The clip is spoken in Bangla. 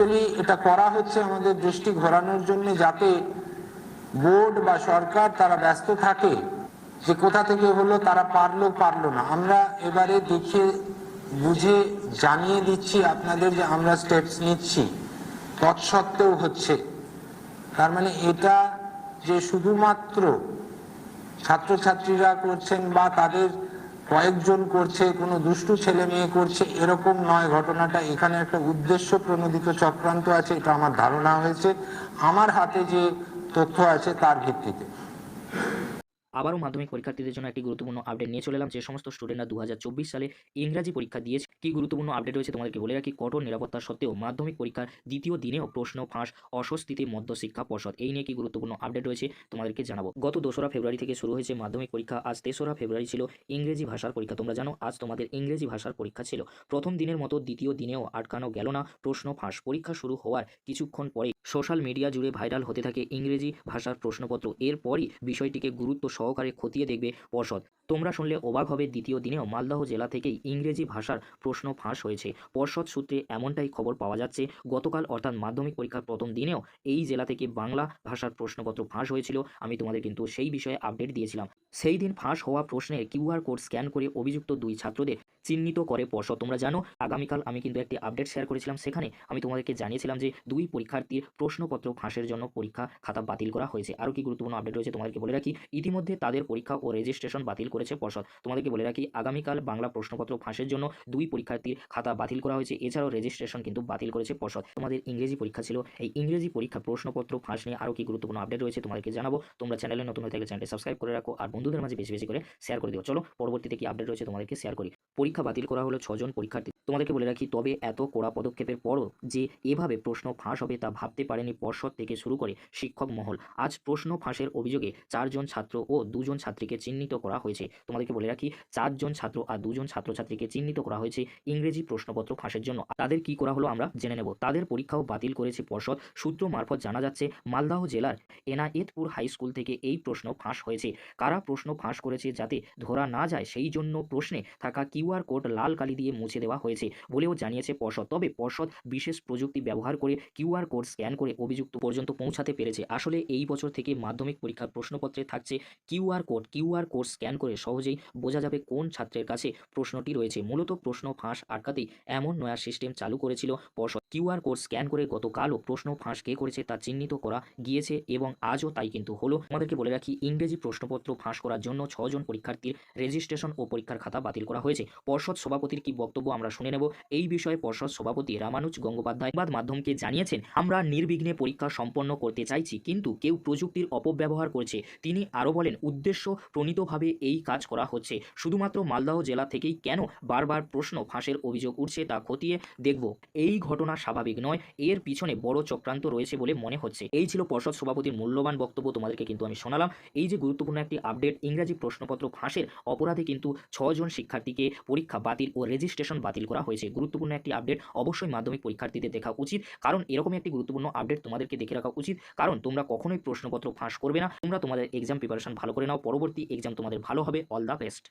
এটা করা হচ্ছে আমাদের দৃষ্টি ঘোরানোর জন্য যাতে বোর্ড বা সরকার তারা ব্যস্ত থাকে যে কোথা থেকে হলো তারা পারল পারল না। আমরা এবারে দেখে, বুঝে জানিয়ে দিচ্ছি আপনাদের যে আমরা স্টেপস নিচ্ছি। তৎসত্ত্বেও হচ্ছে। তার মানে এটা যে শুধুমাত্র ছাত্রছাত্রীরা করছেন বা তাদের কয়েকজন করছে, কোনো দুষ্টু ছেলে মেয়ে করছে, এরকম নয় ঘটনাটা। এখানে একটা উদ্দেশ্য প্রণোদিত চক্রান্ত আছে, এটা আমার ধারণা হয়েছে। আমার হাতে যে তথ্য আছে, তার ভিত্তিতে। আবারও মাধ্যমিক পরীক্ষার্থীদের জন্য একটি গুরুত্বপূর্ণ আপডেট নিয়ে চলে এলাম। যে সমস্ত স্টুডেন্টরা দু হাজার চব্বিশ সালে ইংরাজি পরীক্ষা দিয়েছে, কি গুরুত্বপূর্ণ আপডেট রয়েছে তোমাদেরকে বলে রাখি? কঠোর নিরাপত্তা সত্ত্বেও মাধ্যমিক পরীক্ষার দ্বিতীয় দিনেও প্রশ্ন, ফাঁস, অস্বস্তিতে মধ্য শিক্ষা পর্ষদ, এই নিয়ে কি গুরুত্বপূর্ণ আপডেট রয়েছে তোমাদেরকে জানাব। গত দোসরা ফেব্রুয়ারি থেকে শুরু হয়েছে মাধ্যমিক পরীক্ষা, আজ তেসরা ফেব্রুয়ারি ছিল ইংরেজি ভাষার পরীক্ষা। তোমরা জানো, আজ তোমাদের ইংরেজি ভাষার পরীক্ষা ছিল। প্রথম দিনের মতো দ্বিতীয় দিনেও আটকানো গেল না, প্রশ্ন, ফাঁস। পরীক্ষা শুরু হওয়ার কিছুক্ষণ পরে সোশ্যাল মিডিয়া জুড়ে ভাইরাল হতে থাকে ইংরেজি ভাষার প্রশ্নপত্র। এরপরই বিষয়টিকে গুরুত্ব সহকারে খতিয়ে দেখবে পর্ষদ। তোমরা শুনলে অবাক হবে দ্বিতীয় দিনেও মালদহ জেলা থেকেই ইংরেজি ভাষার প্রশ্ন ফাঁস হয়েছে। পর্ষদ সূত্রে এমনটাই খবর পাওয়া যাচ্ছে, গতকাল অর্থাৎ মাধ্যমিক পরীক্ষার প্রথম দিনেও এই জেলা থেকে বাংলা ভাষার প্রশ্নপত্র ফাঁস হয়েছিল। আমি তোমাদের কিন্তু সেই বিষয়ে আপডেট দিয়েছিলাম। সেই দিন ফাঁস হওয়া প্রশ্নের কিউআর কোড স্ক্যান করে অভিযুক্ত দুই ছাত্রদের চিহ্নিত করে পর্ষদ তোমরা জানো, আগামীকাল আমি কিন্তু একটি আপডেট শেয়ার করেছিলাম। সেখানে আমি তোমাদেরকে জানিয়েছিলাম যে দুই পরীক্ষার্থীর প্রশ্নপত্র ফাঁসের জন্য পরীক্ষা খাতা বাতিল করা হয়েছে। আরও কি গুরুত্বপূর্ণ আপডেট রয়েছে তোমাদেরকে বলে রাখি, ইতিমধ্যে তাদের পরীক্ষা ও রেজিস্ট্রেশন বাতিল করেছে পর্ষদ। তোমাদেরকে বলে রাখি, আগামীকাল বাংলা প্রশ্নপত্র ফাঁসের জন্য দুই পরীক্ষার্থীর খাতা বাতিল করা হয়েছে। এছাড়াও রেজিস্ট্রেশন কিন্তু বাতিল করেছে পর্ষদ। তোমাদের ইংরেজি পরীক্ষা ছিল, এই ইংরেজি পরীক্ষা প্রশ্নপত্র ফাঁস নিয়ে আরও কি গুরুত্বপূর্ণ আপডেট রয়েছে তোমাদেরকে জানাব। তোমরা চ্যানেলে নতুন হয়ে থাকলে চ্যানেলটি সাবস্ক্রাইব করে রাখো। আর বন্ধুদের মাঝে বেশি বেশি করে শেয়ার করে দিও। চলো, পরবর্তীতে কি আপডেট রয়েছে তোমাদেরকে শেয়ার করি। পরীক্ষা বাতিল করা হলো ছজন পরীক্ষার্থী। তোমাদেরকে বলে রাখি, তবে এত কড়া পদক্ষেপের পরও যে এভাবে প্রশ্ন ফাঁস হবে তা ভাবতে পারেনি পর্ষদ থেকে শুরু করে শিক্ষক মহল। আজ প্রশ্ন ফাঁসের অভিযোগে চারজন ছাত্র ও দুজন ছাত্রীকে চিহ্নিত করা হয়েছে। তোমাদেরকে বলে রাখি, চারজন ছাত্র আর দুজন ছাত্রছাত্রীকে চিহ্নিত করা হয়েছে ইংরেজি প্রশ্নপত্র ফাঁসের জন্য। তাদের কি করা হলো আমরা জেনে নেব। তাদের পরীক্ষাও বাতিল করেছে পর্ষদ। সূত্র মারফত জানা যাচ্ছে, মালদাহ জেলার এনায়েতপুর হাই স্কুল থেকে এই প্রশ্ন ফাঁস হয়েছে। কারা প্রশ্ন ফাঁস করেছে যাতে ধরা না যায়, সেই জন্য প্রশ্নে থাকা কিউআর কোড লাল কালি দিয়ে মুছে দেওয়া হয়েছে। বলেও জানিয়েছে পর্ষদ। তবে পর্ষদ বিশেষ প্রযুক্তি ব্যবহার করে কিউআর কোড স্ক্যান করে অভিযুক্ত পর্যন্ত পৌঁছাতে পেরেছে। আসলে এই বছর থেকে মাধ্যমিক পরীক্ষার প্রশ্নপত্রে থাকছে QR code. QR code scan করে সহজেই বোঝা যাবে কোন ছাত্রের কাছে প্রশ্নটি রয়েছে। মূলত প্রশ্ন ফাঁস আটকাতেই এমন নয়া সিস্টেম চালু করেছিল পর্ষদ। কিউআর কোড স্ক্যান করে গতকালও প্রশ্ন ফাঁস কে করেছে তা চিহ্নিত করা গিয়েছে এবং আজও তাই কিন্তু হলো। আমাদেরকে বলে রাখি, ইংরেজি প্রশ্নপত্র ফাঁস করার জন্য ছজন পরীক্ষার্থীর রেজিস্ট্রেশন ও পরীক্ষার খাতা বাতিল করা হয়েছে। পর্ষদ সভাপতির কি বক্তব্য আমরা শুনে নেব? এই বিষয়ে পর্ষদ সভাপতি রামানুজ গঙ্গোপাধ্যায় সংবাদ মাধ্যমকে জানিয়েছেন, আমরা নির্বিঘ্নে পরীক্ষা সম্পন্ন করতে চাইছি, কিন্তু কেউ প্রযুক্তির অপব্যবহার করছে। তিনি আরও বলেন, উদ্দেশ্য প্রণীতভাবে এই কাজ করা হচ্ছে। শুধুমাত্র মালদহ জেলা থেকেই কেন বারবার প্রশ্ন ফাঁসের অভিযোগ উঠছে তা খতিয়ে দেখব। এই ঘটনা স্বাভাবিক নয়। এর পিছনে বড় চক্রান্ত রয়েছে বলে মনে হচ্ছে। এই ছিল পর্ষদ সভাপতির মূল্যবান বক্তব্য। তোমাদেরকে কিন্তু আমি শোনালাম। এই যে গুরুত্বপূর্ণ একটি আপডেট, ইংরাজি প্রশ্নপত্র ফাঁসের অপরাধে কিন্তু ছজন শিক্ষার্থীকে পরীক্ষা বাতিল ও রেজিস্ট্রেশন বাতিল করা হয়েছে। গুরুত্বপূর্ণ একটি আপডেট। অবশ্যই মাধ্যমিক পরীক্ষার্থীদের দেখা উচিত। কারণ এরকমই একটি গুরুত্বপূর্ণ আপডেট তোমাদেরকে দেখে রাখা উচিত। কারণ তোমরা কখনোই প্রশ্নপত্র ফাঁস করবে না। তোমরা তোমাদের এক্সাম প্রিপারেশন ভালো করে নাও। পরবর্তী এক্সাম তোমাদের ভালো হবে। All the best